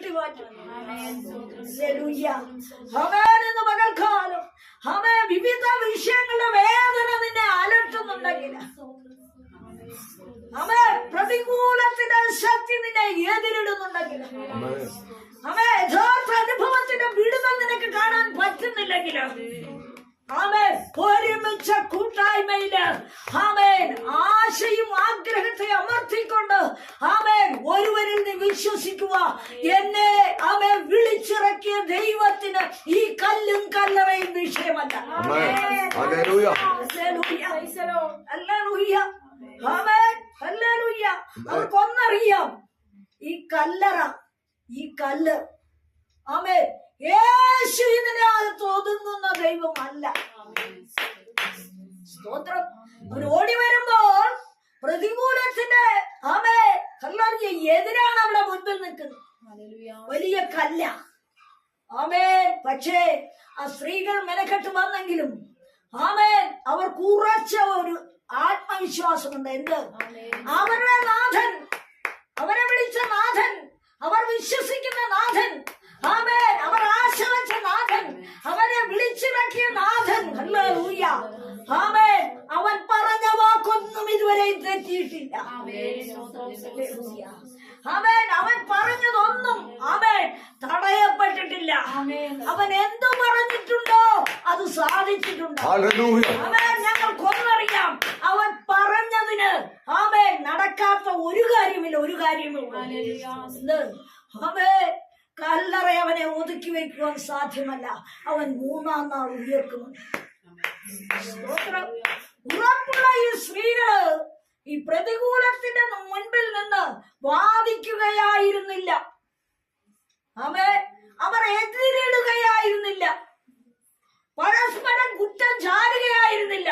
ചുരുട്ടി മാറ്റും ഹല്ലേലൂയ. ആമേൻ എന്ന് പകൽക്കാലം അവേ വിവിധ വിഷയങ്ങളുടെ വേദന നിന്നെ അലട്ടുന്നുണ്ടെങ്കിൽ. അവേ പ്രതികൂലത്തിന്റെ ശക്തി നിന്നെ എതിരിടുന്നുണ്ടെങ്കിൽ അവേ യഥാർത്ഥ അനുഭവത്തിന്റെ വിടുതൽ നിനക്ക് കാണാൻ പറ്റുന്നില്ലെങ്കിൽ ആമേൻ. ഒരുമിച്ച കൂട്ടായ്മയിൽ ആമേൻ. ആശയും ആഗ്രഹത്തെ അമർത്തിക്കൊണ്ട് ആമേൻ. ഒരുവരിൽ നീ വിശ്വസിക്കുക. എന്നെ അവൻ വിളിച്ചിറക്കിയ ദൈവത്തിന് ഈ കല്ലും കല്ലറയും വിഷയമല്ല. Hallelujah. Hallelujah. Hallelujah. Amen. Hallelujah. അവർക്കൊന്നറിയാം ഈ കല്ലറ ഈ കല്ല് ആമേ യേശു ഇതിനകത്ത് ഒതുങ്ങുന്ന ദൈവമല്ല. സ്തോത്രം. അവൻ ഓടി വരുമ്പോൾ പ്രതികൂലത്തിന്റെ ആമേ കല്ലറിയ എതിരാണ് അവിടെ മുൻപിൽ നിൽക്കുന്നത്. വലിയ കല്ല. ആമേൻ. പക്ഷേ ആ സ്ത്രീകൾ മെനക്കെട്ട് വന്നെങ്കിലും ആമേൻ അവർ കുറച്ച ഒരു ആത്മവിശ്വാസമുണ്ട് എന്ത്? അവരുടെ നാഥൻ. അവരെ വിളിച്ച നാഥൻ. അവർ വിശ്വസിക്കുന്ന നാഥൻ. ആമേൻ. അവർ ആശ വെച്ച നാഥൻ അവരെ വിളിച്ചിറക്കിയ നാഥൻ. ആമേൻ. അവൻ പറഞ്ഞ വാക്കൊന്നും ഇതുവരെയും തെറ്റിയിട്ടില്ല. ആമേൻ. അവൻ പറഞ്ഞതൊന്നും അവൻ തടയപ്പെട്ടിട്ടില്ല. അവൻ എന്തു പറഞ്ഞിട്ടുണ്ടോ അത് സാധിച്ചിട്ടുണ്ട്. ഹല്ലേലൂയ. അവൻ ഞങ്ങൾക്കൊന്നറിയാം അവൻ പറഞ്ഞതിന് അവൻ നടക്കാത്ത ഒരു കാര്യമില്ല ഒരു കാര്യമില്ല? അവൻ കല്ലറ അവനെ ഒതുക്കി വെക്കുവാൻ സാധ്യമല്ല. അവൻ മൂന്നാം നാൾ ഉയർക്കുന്നുണ്ട് ഈ സ്ത്രീകൾ ഈ പ്രതികൂലത്തിന്റെ മുൻപിൽ നിന്ന് വാദിക്കുകയായിരുന്നില്ല. അവ അവർ എതിരിടുകയായിരുന്നില്ല. പരസ്പരം കുറ്റം ചാരുകയായിരുന്നില്ല.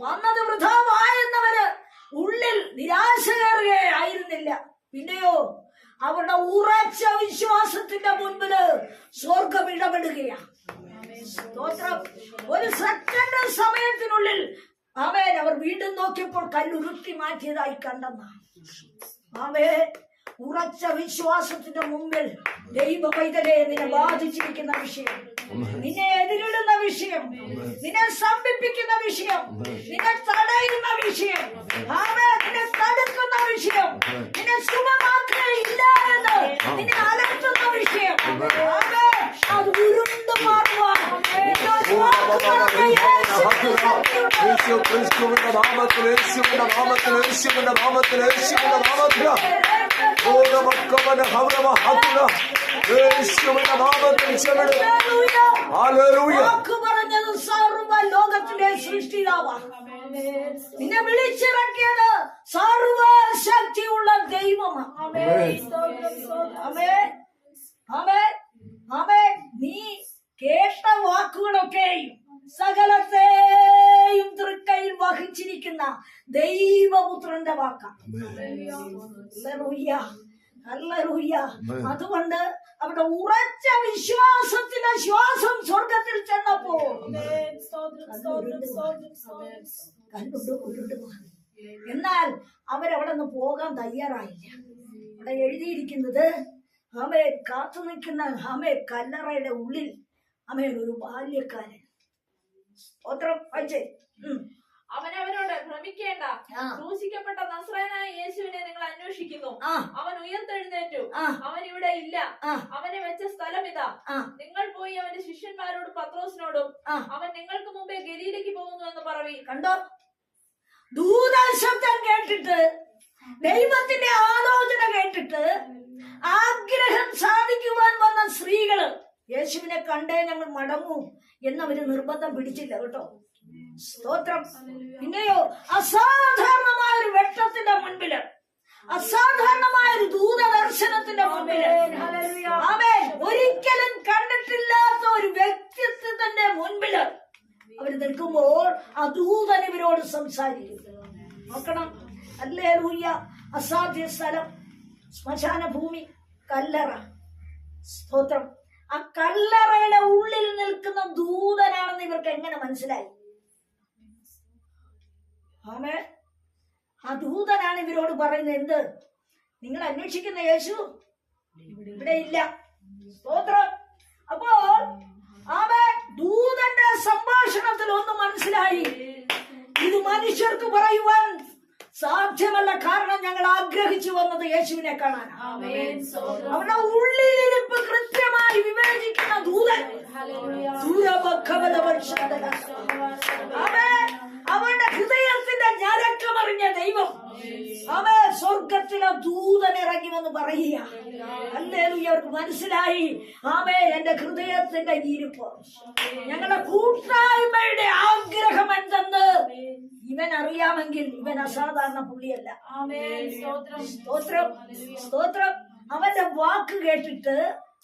വന്നത് വൃഥമായെന്നവര് ഉള്ളിൽ നിരാശ കയറുകയായിരുന്നില്ല പിന്നെയോ അവരുടെ ഉറച്ച വിശ്വാസത്തിന്റെ മുൻപിൽ സ്വർഗം ഇടപെടുകയാണ് ഒരു സെക്കൻഡ് സമയത്തിനുള്ളിൽ അവൻ അവർ വീണ്ടും നോക്കിയപ്പോൾ കല്ലുരുട്ടി മാറ്റിയതായി കണ്ടെന്നാണ്. അവേ ഉറച്ച വിശ്വാസത്തിന്റെ മുമ്പിൽ ദൈവ പൈതലെ നിന്നെ ബാധിച്ചിരിക്കുന്ന വിഷയം. നിന്നെ എതിരിടുന്ന വിഷയം. നിന്നെ സമ്പിപ്പിക്കുന്ന വിഷയം. നിന്നെ തടയുന്ന വിഷയം. നിന്നെ തടുക്കുന്ന വിഷയം. നിന്നെ സുഖമാക്കുകയില്ല എന്ന് നിന്നെ അലട്ടുന്ന വിഷയം. അത് ഉരുണ്ടു മാറുവാൻ നാമത്തിൽ പറഞ്ഞ യേശുവിന് ശക്തിയുണ്ട്. യേശു ക്രിസ്തുവിന്റെ നാമത്തിൽ യേശുവിന്റെ നാമത്തിൽ യേശുവിന്റെ നാമത്തിൽ. നാമത്തിൽ ഓരമക്കവന് ഹവ്രമഹത്തുല യേശുവിന്റെ നാമത്തിൽ ചെവിട് ഹല്ലേലൂയ. പറഞ്ഞത് സർവ ലോകത്തിലെ സൃഷ്ടിതാവാ നിന്നെ വിളിച്ചിറക്കിയത് സർവശക്തിയുള്ള ദൈവമാണ് അമേ അമേ അമേ നീ കേട്ട വാക്കുകളൊക്കെയും സകലത്തെയും തൃക്കൈയിൽ വഹിച്ചിരിക്കുന്ന ദൈവപുത്രന്റെ വാക്കാണ്. അതുകൊണ്ട് അവിടെ ഉറച്ച വിശ്വാസത്തിന്റെ ശ്വാസം സ്വർഗത്തിൽ ചെന്നപ്പോ കണ്ടുകൊണ്ട്. എന്നാൽ അവരവിടെ നിന്ന് പോകാൻ തയ്യാറായില്ല അവിടെ എഴുതിയിരിക്കുന്നത് അവയെ കാത്തു നിൽക്കുന്ന അമേ കല്ലറയുടെ ഉള്ളിൽ അമ്മയുടെ ഒരു ബാല്യക്കാരൻ സ്തോത്രം. ഉം. ഭ്രമിക്കേണ്ട. ക്രൂശിക്കപ്പെട്ട നസ്രായനായ യേശുവിനെ നിങ്ങൾ അന്വേഷിക്കുന്നു. അവൻ ഉയർത്തെഴുന്നേറ്റു. അവൻ ഇവിടെ ഇല്ല. അവനെ വെച്ച സ്ഥലം ഇതാ നിങ്ങൾ പോയി അവന്റെ ശിഷ്യന്മാരോടും പത്രോസിനോടും അവൻ നിങ്ങൾക്ക് മുമ്പേ ഗലീലയ്ക്ക് പോകുന്നു എന്ന് പറവി. കണ്ടോ? ദൂതശബ്ദം കേട്ടിട്ട് ദൈവത്തിന്റെ ആലോചന കേട്ടിട്ട് ആഗ്രഹം സാധിക്കുവാൻ വന്ന സ്ത്രീകൾ യേശുവിനെ കണ്ടേ ഞങ്ങൾ മടങ്ങൂ എന്നവര് നിർബന്ധം പിടിച്ചില്ല കേട്ടോ? സ്തോത്രം. പിന്നെയോ അസാധാരണമായ ഒരു വെട്ടത്തിന്റെ മുൻപിൽ അസാധാരണമായ ഒരു ദൂതദർശനത്തിന്റെ മുൻപിൽ. ആമേൻ. ഒരിക്കലും കണ്ടിട്ടില്ലാത്ത ഒരു വ്യക്തിത്വത്തിന്റെ മുൻപിൽ അവർ നിൽക്കുമ്പോൾ ആ ദൂതൻ ഇവരോട് സംസാരിക്കും. നോക്കണം. അല്ലേ റൂയ്യ അസാധ്യ സ്ഥലം. ശ്മശാന ഭൂമി കല്ലറ. സ്തോത്രം. ആ കല്ലറയുടെ ഉള്ളിൽ നിൽക്കുന്ന ദൂതനാണെന്ന് ഇവർക്ക് എങ്ങനെ മനസ്സിലായി? ആമേ ആ ദൂതനാണ് ഇവരോട് പറയുന്നത് എന്ത്? നിങ്ങൾ അന്വേഷിക്കുന്ന യേശു ഇവിടെ ഇല്ല. സ്തോത്രം. അപ്പോൾ ആമേ ദൂതന്റെ സംഭാഷണത്തിൽ ഒന്ന് മനസ്സിലായി. ഇത് മനുഷ്യർക്ക് പറയുവാൻ സാധ്യമല്ല കാരണം ഞങ്ങൾ ആഗ്രഹിച്ചു വന്നത് യേശുവിനെ കാണാൻ. അവരുടെ ഉള്ളിലിരിപ്പ് കൃത്യമായി വിവേചിക്കുന്ന ദൂതൻ. അവൻ അവന്റെ ഹൃദയത്തിന്റെ ഞരക്കമറിഞ്ഞ ദൈവം അവൻ സ്വർഗത്തിലെ ദൂതൻ ഇറങ്ങി വന്ന് പറയുക അവർക്ക് മനസ്സിലായി. ആമേ എന്റെ ഹൃദയത്തിന്റെ ഇരിപ്പ് ഞങ്ങളുടെ കൂട്ടായ്മയുടെ ആഗ്രഹം എന്തെന്ന് ഇവൻ അറിയാമെങ്കിൽ ഇവൻ അസാധാരണ പുള്ളിയല്ല. സ്തോത്രം. സ്തോത്രം സ്തോത്രം. അവന്റെ വാക്ക് കേട്ടിട്ട്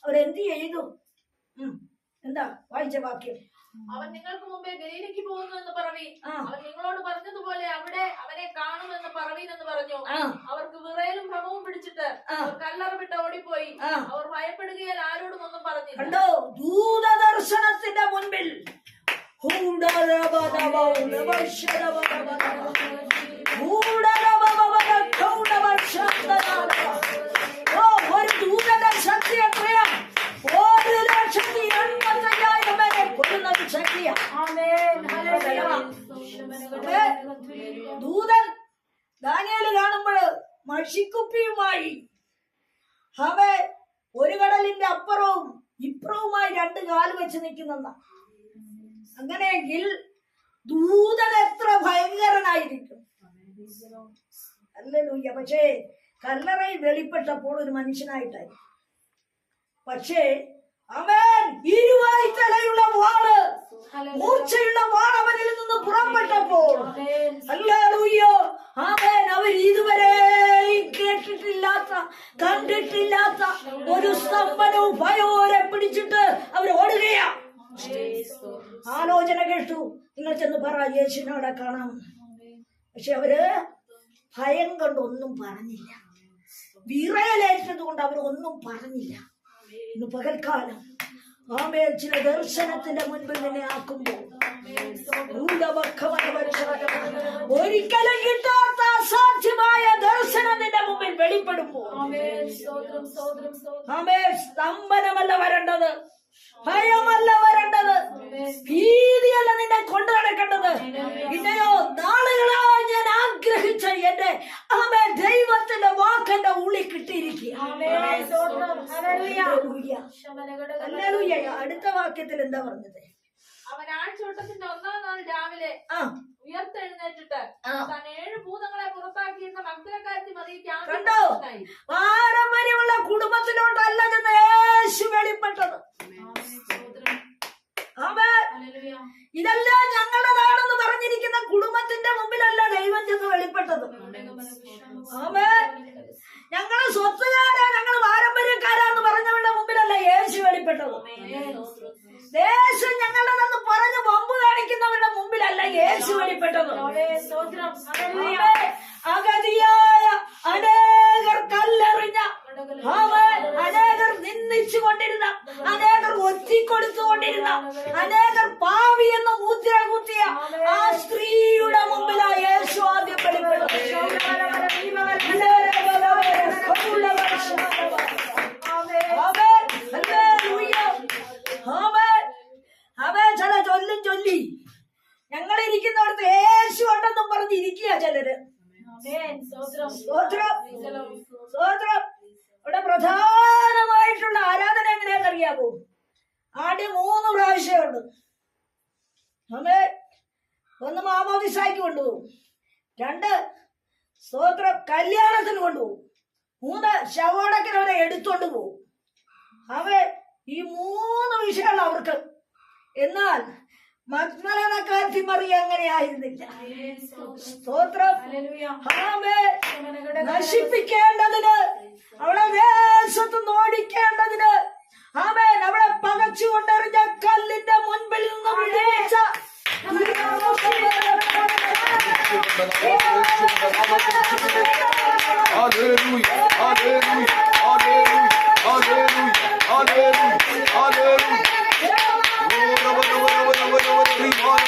അവരെന്ത് ചെയ്തു? ഉം. എന്താ? വായിച്ച വാക്യം. അവൻ നിങ്ങൾക്ക് മുമ്പേ ഗലീലയ്ക്ക് പോകുന്നു എന്ന് പറവീൻ അവൻ നിങ്ങളോട് പറഞ്ഞതുപോലെ അവിടെ അവനെ കാണുമെന്ന് പറവീൻ എന്ന് പറഞ്ഞു അവർക്ക് വിറയലും ഭ്രമവും പിടിച്ചിട്ട് കല്ലറ വിട്ട് ഓടിപ്പോയി. അവർ ഭയപ്പെടുകയാൽ ആരോടും ഒന്നും പറഞ്ഞില്ല. കണ്ടോ? ദൂതദർശനത്തിന്റെ മുൻപിൽ. ഓ, ഒരു ദൂതന്റെ ശക്തി എത്രയാ ഒരു ലക്ഷത്തി എൺപത്തയ്യായിരം പേരെ കൊല്ലുന്ന ഒരു ശക്തിയാ. ദൂതൻ ദാനിയേൽ കാണുമ്പോൾ മഷിക്കുപ്പിയുമായി അവ ഒരു കടലിന്റെ അപ്പുറവും ഇപ്പുറവുമായി രണ്ട് കാൽ വെച്ച് നിൽക്കുന്ന അങ്ങനെയെങ്കിൽ ദൂതൻ എത്ര ഭയങ്കരനായിരിക്കും. അല്ലൂയ്യ പക്ഷേ കല്ലറയിൽ വെളിപ്പെട്ടപ്പോൾ ഒരു മനുഷ്യനായിട്ടായി പക്ഷേ തലയുള്ള വാൾ മൂർച്ചയുള്ള വാൾ അവനിൽ നിന്ന് പുറപ്പെട്ടപ്പോൾ. ആമേൻ. അവർ ഇതുവരെ കേട്ടിട്ടില്ലാത്ത കണ്ടിട്ടില്ലാത്ത ഒരു സ്തംഭനവും ഭയോരെ പിടിച്ചിട്ട് അവർ ഓടുകയാ. ആലോചന കേട്ടു. നിങ്ങൾ ചെന്ന് പറ യേശുവിനോടെ കാണാം. പക്ഷെ അവർ ഭയം കൊണ്ടൊന്നും പറഞ്ഞില്ല. വിറയലേറ്റത് കൊണ്ട് അവരൊന്നും പറഞ്ഞില്ല. ഇന്ന് പകൽക്കാലം. ആമേൽ ചില ദർശനത്തിന്റെ മുൻപിൽ നിന്നെ ആക്കുമ്പോൾ ഒരിക്കലും കിട്ടാത്ത അസാധ്യമായ ദർശനം നിന്റെ മുമ്പിൽ വെളിപ്പെടുമ്പോൾ ആമേ സ്തംഭനമല്ല വരേണ്ടത്. ഭയമല്ല വരേണ്ടത് ഭീതിയല്ല നിന്നെ കൊണ്ടു നടക്കേണ്ടത് പിന്നെയോ നാളുകളായി ഞാൻ ആഗ്രഹിച്ച എന്റെ ആമേ ദൈവത്തിന്റെ വാക്കെന്റെ ഉള്ളിൽ കിട്ടിയിരിക്കുക ഹല്ലേലൂയ. ഹല്ലേലൂയ. അടുത്ത വാക്യത്തിൽ എന്താ പറഞ്ഞത്? അവൻ ആഴ്ചവട്ടത്തിന്റെ ഒന്നാം നാൾ രാവിലെ ആ. ഉയർത്തെഴുന്നേറ്റിട്ട്. താൻ ഏഴ് ഭൂതങ്ങളെ പുറത്താക്കിയിരുന്ന കണ്ടോ? കുടുംബത്തിലോട്ടല്ല യേശു വെളിപ്പെട്ടത്. ഇതെല്ലാം ഞങ്ങളുടേതാണെന്ന് പറഞ്ഞിരിക്കുന്ന കുടുംബത്തിന്റെ മുമ്പിലല്ല ദൈവം ചെന്ന് വെളിപ്പെട്ടത്. ഞങ്ങളെ സ്വത്തുകാരാ ഞങ്ങൾ പാരമ്പര്യക്കാരാന്ന് പറഞ്ഞവരുടെ മുമ്പിലല്ല യേശു വെളിപ്പെട്ടത് ദേശം ഞങ്ങളുടെതെന്ന് പറഞ്ഞ് വമ്പ് കാണിക്കുന്നവരുടെ മുമ്പിലല്ല യേശു വെളിപ്പെട്ടത് ആമേ. അഗതിയായ അനേകർ കല്ലെറിഞ്ഞ അവൻ അനേകർ നിന്ദിച്ചു കൊണ്ടിരുന്ന അനേകർ ഒറ്റിക്കൊടുത്തുകൊണ്ടിരുന്ന അനേകർ പാവി എന്ന മുദ്ര കുത്തിയ ആ സ്ത്രീയുടെ മുമ്പിലാ യേശു ആദ്യം വെളിപ്പെട്ടത് അവൻ ഹല്ലേലൂയ. അവൻ അവൻ ചില ചൊല്ലും ചൊല്ലി ഞങ്ങൾ ഇരിക്കുന്നിടത്ത് യേശു ഉണ്ടെന്നും പറഞ്ഞ് ഇരിക്കുക ചിലര് സ്തോത്രം സ്തോത്രം ഇവിടെ പ്രധാനമായിട്ടുള്ള ആരാധന എങ്ങനെയാണെന്ന് അറിയാമോ ആദ്യം മൂന്ന് പ്രാവശ്യമുണ്ട് അമ്മേ ഒന്ന് മാമോദിസായ്ക്ക് കൊണ്ടുപോകും രണ്ട് സ്തോത്രം കല്യാണത്തിന് കൊണ്ടുപോകും മൂന്ന് ശവോടക്കിന് അവരെ എടുത്തോണ്ട് പോകും അവൻ ഈ മൂന്ന് വിഷയമാണ് അവർക്ക്. എന്നാൽ മഗ്നലനക്കാരത്തി മറിയ അങ്ങനെ ആയിരുന്നില്ല. സ്തോത്രം. ആമേ നശിപ്പിക്കേണ്ടതിന് അവളെ ദേശത്ത് ഓടിക്കേണ്ടതിന് ആമേൻ അവളെ പകച്ചു കൊണ്ടെറിഞ്ഞ കല്ലിന്റെ മുൻപിൽ നിന്ന് വിളിച്ച Hallelujah, hallelujah, hallelujah, hallelujah, hallelujah, hallelujah.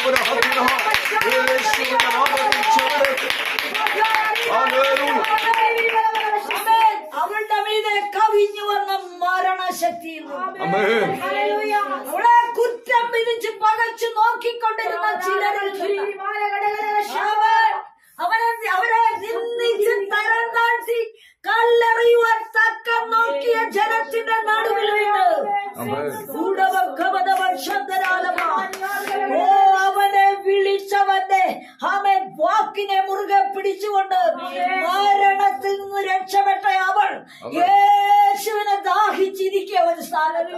ശ്രീമാനവര ഹരിണ. യേശുവിന്റെ നാമത്തിൽ ചേർത്ത്. Hallelujah. ആമേൻ. അവളുടെ മീതെ കവിഞ്ഞു വന്ന ശക്തിയിൽ നിന്ന് Amen. അവളെ കുറ്റം വിധിച്ച് പകച്ചു നോക്കിക്കൊണ്ടിരുന്ന ചിലരിൽ നിന്ന് അവൻ അവനെ അവരെ നിന്ദിച്ച് തരം താഴ്ത്തി കല്ലെറിയുവാൻ തക്കം നോക്കിയ ജനത്തിന്റെ നടുവിൽ നിന്ന് Amen. ഓ അവനെ വിളിച്ചവന്റെ അവൻ വാക്കിനെ മുറുകെ പിടിച്ചുകൊണ്ട് മരണത്തിൽ നിന്ന് രക്ഷപ്പെട്ട അവൾ യേശുവിനെ ദാഹിച്ചിരിക്കുക ഒരു സ്ഥാനത്ത്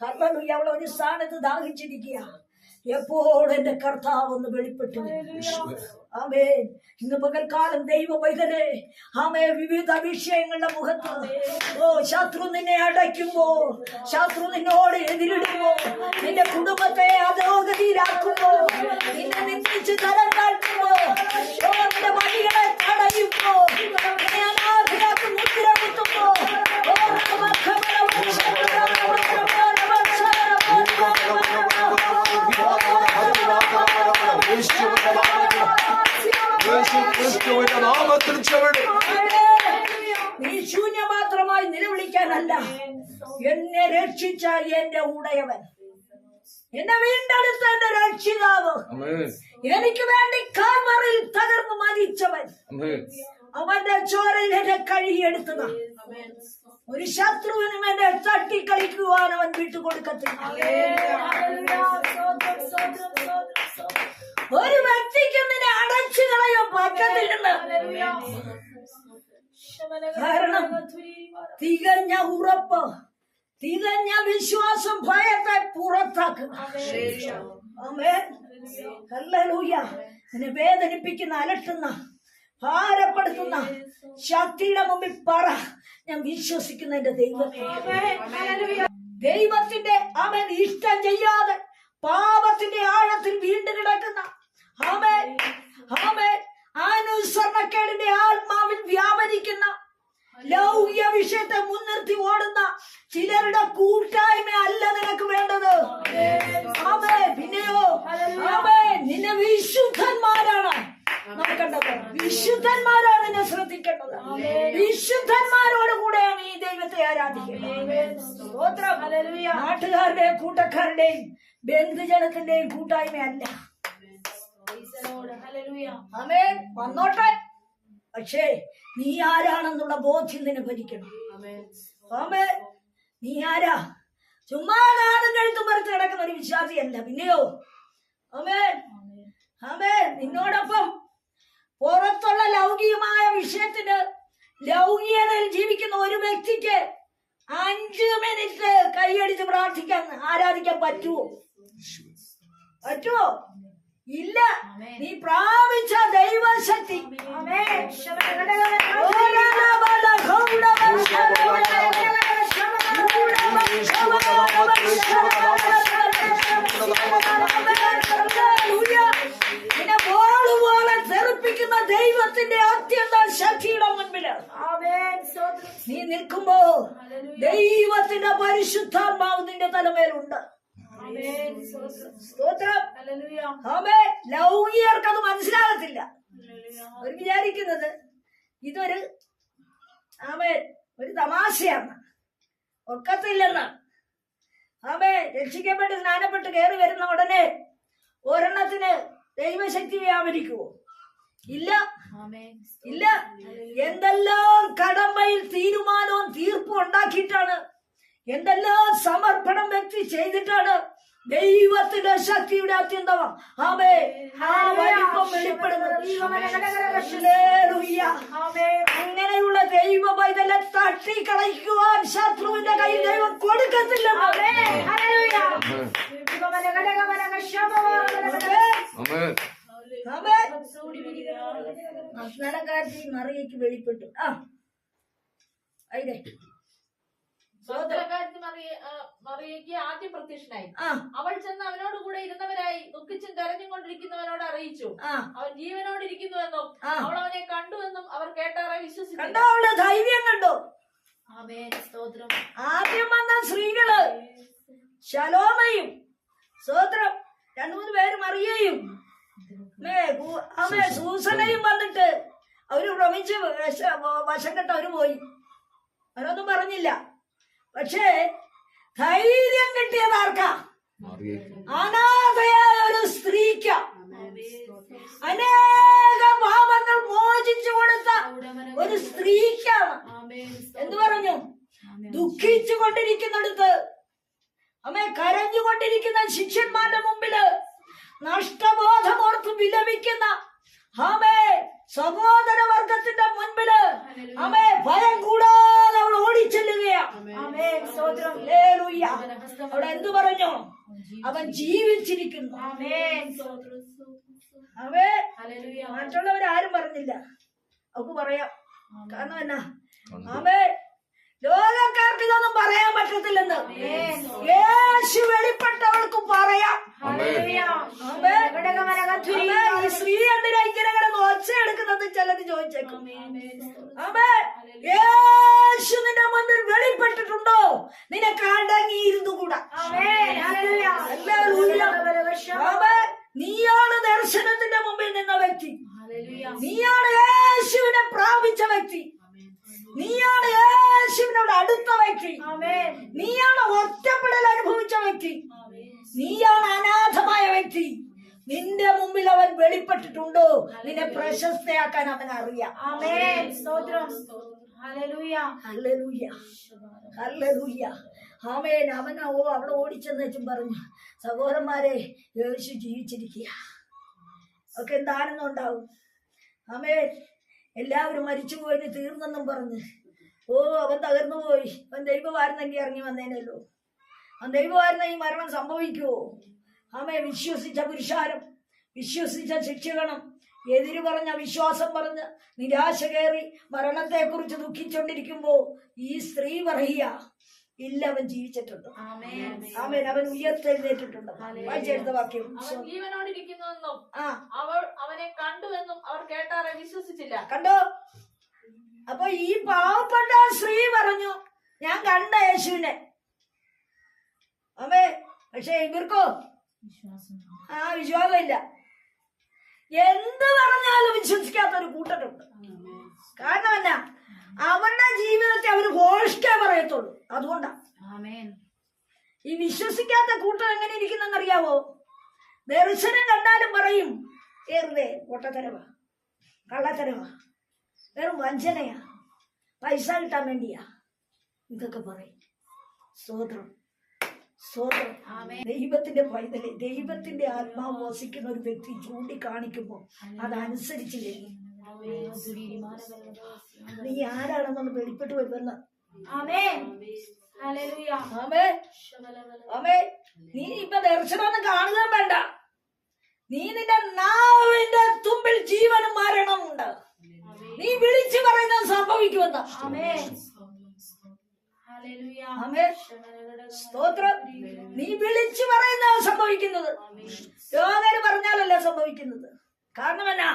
ഹല്ലേലൂയ. അവൾ ഒരു സ്ഥാനത്ത് ദാഹിച്ചിരിക്കുക. എപ്പോൾ എന്റെ കർത്താവ് ഒന്ന് വെളിപ്പെട്ടു ആമേ ഇന്ന് പകൽക്കാലം ദൈവ വൈതലെ ആമേ വിവിധ വിഷയങ്ങളുടെ മുഖത്ത്. ഓ ശത്രു നിന്നെ അടയ്ക്കുമ്പോ ശത്രു നിന്നോട് എതിരിടുമ്പോ നിന്റെ കുടുംബത്തെ അധോഗതിയിലാക്കുമ്പോ നിന്നെ നിന്ദിച്ച് തരം താഴ്ത്തുമ്പോ നിന്റെ നീ ശൂന്യമാത്രമായി നിലവിളിക്കാനല്ല. എന്നെ രക്ഷിച്ച എന്റെ ഉടയവൻ. എന്നെ വീണ്ടെടുത്ത എന്റെ രക്ഷിതാവ്. എനിക്ക് വേണ്ടി കാമറിൽ തകർന്നു മരിച്ചവൻ. അവന്റെ ചോരയിൽ എന്നെ കഴുകിയെടുത്തത്. ഒരു ശത്രുവിനും എന്നെ തട്ടിക്കളിക്കുവാൻ അവൻ വിട്ടുകൊടുക്കത്തില്ല. ഒരു വ്യക്തിക്ക് നിന്നെ അടച്ചു കളയോ പറ്റത്തില്ലെന്ന്. കാരണം തികഞ്ഞ ഉറപ്പ്. തികഞ്ഞ വിശ്വാസം ഭയത്തെ പുറത്താക്കുക. നിന്നെ വേദനിപ്പിക്കുന്ന അലട്ടുന്ന ഭാരപ്പെടുത്തുന്ന ശക്തിയുടെ മുമ്പിൽ പറ. ഞാൻ വിശ്വസിക്കുന്ന എന്റെ ദൈവത്തെ ദൈവത്തിന്റെ അവൻ ഇഷ്ടം ചെയ്യാതെ പാപത്തിന്റെ ആഴത്തിൽ വീണ്ടു കിടക്കുന്ന അവൻ അവൻ അനുസരണക്കേടിന്റെ ആത്മാവിൽ വ്യാപരിക്കുന്ന ലൗകിക വിഷയത്തെ മുൻനിർത്തി ഓടുന്ന ചിലരുടെ കൂട്ടായ്മ അല്ല നിനക്ക് വേണ്ടത്. പിന്നെയോ നിന്നെ വിശുദ്ധന്മാരാണ്. വിശുദ്ധന്മാരാണ് നിന്നെ ശ്രദ്ധിക്കേണ്ടത്. വിശുദ്ധന്മാരോട് കൂടെയാണ് ഈ ദൈവത്തെ ആരാധിക്കുന്നത് നാട്ടുകാരുടെയും കൂട്ടക്കാരുടെയും ബന്ധുജനത്തിന്റെയും കൂട്ടായ്മയല്ല അമേ വന്നോട്ടെ. പക്ഷേ നീ ആരാണെന്നുള്ള ബോധ്യം നിന്നെ ഭരിക്കണം. ആമേ നീ ആരാ ചുമ്മാ നാടും കഴുത്തും പുറത്ത് കിടക്കുന്ന ഒരു വിശ്വാസിയല്ല പിന്നെയോ അമേ അമേ നിന്നോടൊപ്പം പുറത്തുള്ള ലൗകികമായ വിഷയത്തിന് ലൗകികതയിൽ ജീവിക്കുന്ന ഒരു വ്യക്തിക്ക് അഞ്ച് മിനിറ്റ് കൈയടിച്ച് പ്രാർത്ഥിക്കാൻ ആരാധിക്കാൻ പറ്റുമോ പറ്റുമോ ഇല്ല നീ പ്രാപിച്ച ദൈവശക്തി നിന്നെ പോലെ തെറിപ്പിക്കുന്ന ദൈവത്തിന്റെ അത്യന്ത ശക്തിയുടെ മുൻപിൽ. നീ നിൽക്കുമ്പോ ദൈവത്തിന്റെ പരിശുദ്ധാത്മാവ് നിന്റെ തലമേലുണ്ട്. ലൗകികർക്ക് അത് മനസ്സിലാകത്തില്ല. അവർ വിചാരിക്കുന്നത് ഇതൊരു ആമേ ഒരു തമാശയാണ്. ഒക്കത്തില്ലെന്ന് ആമേ രക്ഷിക്കപ്പെട്ട് സ്നാനപ്പെട്ട് കയറി വരുന്ന ഉടനെ ഒരെണ്ണത്തിന് ദൈവശക്തി വ്യാപരിക്കുവോ? ഇല്ല. ഇല്ല. എന്തെല്ലാം കടമയിൽ തീരുമാനവും തീർപ്പും ഉണ്ടാക്കിയിട്ടാണ് എന്തെല്ലാം സമർപ്പണം വ്യക്തി ചെയ്തിട്ടാണ് ദൈവത്തിന്റെ ശക്തിയുടെ അത്യന്തമ. ആമേ. ആ വെളിപ്പെടുന്നു. അങ്ങനെയുള്ള ദൈവ പൈതലെ തട്ടിക്കളയ്ക്കുവാൻ ശത്രുവിന്റെ കയ്യിൽ ദൈവം കൊടുക്കത്തില്ല മറിയേക്ക് വെളിപ്പെട്ടു. ആ. ആ, മറിയയ്ക്ക് ആദ്യം പ്രത്യക്ഷനായി. അവൾ ചെന്ന് അവനോട് കൂടെ ഇരുന്നവരായി ദുഃഖിച്ചും കരഞ്ഞും കൊണ്ടിരിക്കുന്നവനോട് അറിയിച്ചു. അവൻ ജീവനോട് ഇരിക്കുന്നുവെന്നും. അവൾ അവനെ കണ്ടുവെന്നും അവർ കേട്ടാറെ വിശ്വസിച്ചു. ധൈര്യം കണ്ടു. സ്തോത്രം. ആദ്യം വന്ന സ്ത്രീകൾ ശലോമയും സ്തോത്രം. രണ്ടു മൂന്ന് പേര് മറിയയും. സൂസനയും വന്നിട്ട് അവർ ഭ്രമിച്ച് വശ- വശം കെട്ട് അവർ പോയി. അവരൊന്നും പറഞ്ഞില്ല. പക്ഷേ ധൈര്യം കിട്ടിയത് ആർക്കാ? അനാഥയായ ഒരു സ്ത്രീക്ക്. അനേക പാപങ്ങൾ മോചിച്ചു കൊടുത്ത ഒരു സ്ത്രീക്കാണ്. എന്ന് പറഞ്ഞു? ദുഃഖിച്ചു കൊണ്ടിരിക്കുന്നിടത്ത് അമ്മ കരഞ്ഞുകൊണ്ടിരിക്കുന്ന ശിഷ്യന്മാരുടെ മുമ്പിൽ നഷ്ടബോധമോർത്ത് വിലപിക്കുന്ന അമ്മേ സഹോദര വർഗത്തിന്റെ മുൻപിൽ ആമേ ഭയം കൂടാതെ അവൾ ഓടിച്ചെല്ലുകയാണ്. അവിടെ എന്തു പറഞ്ഞു? അവൻ ജീവിച്ചിരിക്കുന്നു. അവേ മറ്റുള്ളവരാരും പറഞ്ഞില്ല. അവക്ക് പറയാം. കാരണം എന്നാ? ആമേ പറയാൻ പറ്റത്തില്ലെന്ന്. യേശു വെളിപ്പെട്ടവൾക്ക് പറയാം. ഈ സ്ത്രീ എന്തിനാ ഇങ്ങനെ കിടന്ന് ഒച്ച എടുക്കുന്നത് ചിലത് ചോദിച്ചേക്കും. ആമേ യേശു നിന്റെ മുന്നിൽ വെളിപ്പെട്ടിട്ടുണ്ടോ? നിനക്ക് അടങ്ങിയിരുന്നു കൂടാ. നീയാണ് ദർശനത്തിന്റെ മുമ്പിൽ നിന്ന വ്യക്തി. നീയാണ് യേശുവിനെ പ്രാപിച്ച വ്യക്തി. നീയാണ് യേശുവിനോട് അടുത്ത വ്യക്തി. നീയാണ് ഒറ്റപ്പെടൽ അനുഭവിച്ച വ്യക്തി. നീയാണ് അനാഥമായ വ്യക്തി. നിന്റെ മുമ്പിൽ അവൻ വെളിപ്പെട്ടിട്ടുണ്ടോ? നിന്നെ പ്രശസ്തയാക്കാൻ അവൻ അറിയാം. ആമേൻ. അവൻ ഓ അവിടെ ഓടിച്ചെന്ന് വെച്ചും പറഞ്ഞു സഹോദരന്മാരെ യേശു ജീവിച്ചിരിക്കുക ഒക്കെ എന്താണെന്നുണ്ടാവും. അമേ ആമേൻ. എല്ലാവരും മരിച്ചു പോയിന് തീർന്നെന്നും പറഞ്ഞ്. ഓ അവൻ തകർന്നു പോയി. അവൻ ദൈവമായിരുന്നെങ്കിൽ ഇറങ്ങി വന്നേനല്ലോ. അവൻ ദൈവമായിരുന്ന ഈ മരണം സംഭവിക്കുവോ? ആമേ വിശ്വസിച്ച പുരുഷാരം വിശ്വസിച്ച ശിക്ഷകണം എതിര് പറഞ്ഞ വിശ്വാസം പറഞ്ഞ് നിരാശ കയറി മരണത്തെക്കുറിച്ച് ദുഃഖിച്ചോണ്ടിരിക്കുമ്പോ ഈ സ്ത്രീ പറയുക ഇല്ല അവൻ ജീവിച്ചിട്ടുണ്ട്. ആമേൻ. അവൻ ഉയർത്തെഴുന്നേറ്റിട്ടുണ്ട്. വായിച്ചെടുത്ത വാക്യം. ജീവനോടിരിക്കുന്നുവെന്നും അവൾ അവനെ കണ്ടുവെന്നും അവർ കേട്ടാറെ വിശ്വസിച്ചില്ല. കണ്ടോ? അപ്പൊ ഈ പാവപ്പെട്ട സ്ത്രീ പറഞ്ഞു ഞാൻ കണ്ട യേശുവിനെ. അമ്മേ പക്ഷെ ഇവർക്കോ? ആ വിശ്വാസമില്ല. എന്ത് പറഞ്ഞാലും വിശ്വസിക്കാത്ത ഒരു കൂട്ടരുണ്ട് കാരണം എന്നാ അവരുടെ ജീവിതത്തെ അവർ ഘോഷിക്കേ പറയത്തുള്ളൂ അതുകൊണ്ടാ ഈ വിശ്വസിക്കാത്ത കൂട്ടം എങ്ങനെ ഇരിക്കുന്നെന്നറിയാവോ ദർശനം കണ്ടാലും പറയും ഏറുതേ പൊട്ടത്തരവാ കള്ളത്തരവാ വെറും വഞ്ചനയാ പൈസ കിട്ടാൻ വേണ്ടിയാ. ഇതൊക്കെ പറയും. സ്വതന്ത്രം ദൈവത്തിന്റെ പൈതലെ ദൈവത്തിന്റെ ആത്മാവ് വസിക്കുന്ന ഒരു വ്യക്തി ചൂണ്ടിക്കാണിക്കുമ്പോൾ അതനുസരിച്ചില്ലെങ്കിൽ നീ ആരാണെന്നൊന്ന് വെളിപ്പെട്ട് വരുന്ന ആമേ ആമേ നീ ഇപ്പൊ ദർശനം കാണുക വേണ്ട. നീ നിന്റെ നാവിന്റെ തുമ്പിൽ ജീവനും മരണമുണ്ട് നീ വിളിച്ചു പറയുന്നത് സംഭവിക്കുമെന്ന്. സ്തോത്രം. നീ വിളിച്ചു പറയുന്നത് സംഭവിക്കുന്നത്. രോഗന് പറഞ്ഞാലല്ല സംഭവിക്കുന്നത്? കാരണം എന്നാ?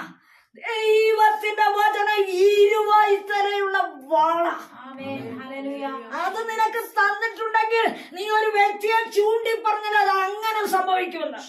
ദൈവത്തിന്റെ വചനം ഇരുവായിത്തരയുള്ള വാള. അത് നിനക്ക് തന്നിട്ടുണ്ടെങ്കിൽ നീ ഒരു വ്യക്തിയെ ചൂണ്ടി പറഞ്ഞാൽ അത് അങ്ങനെ സംഭവിക്കുമെന്ന്.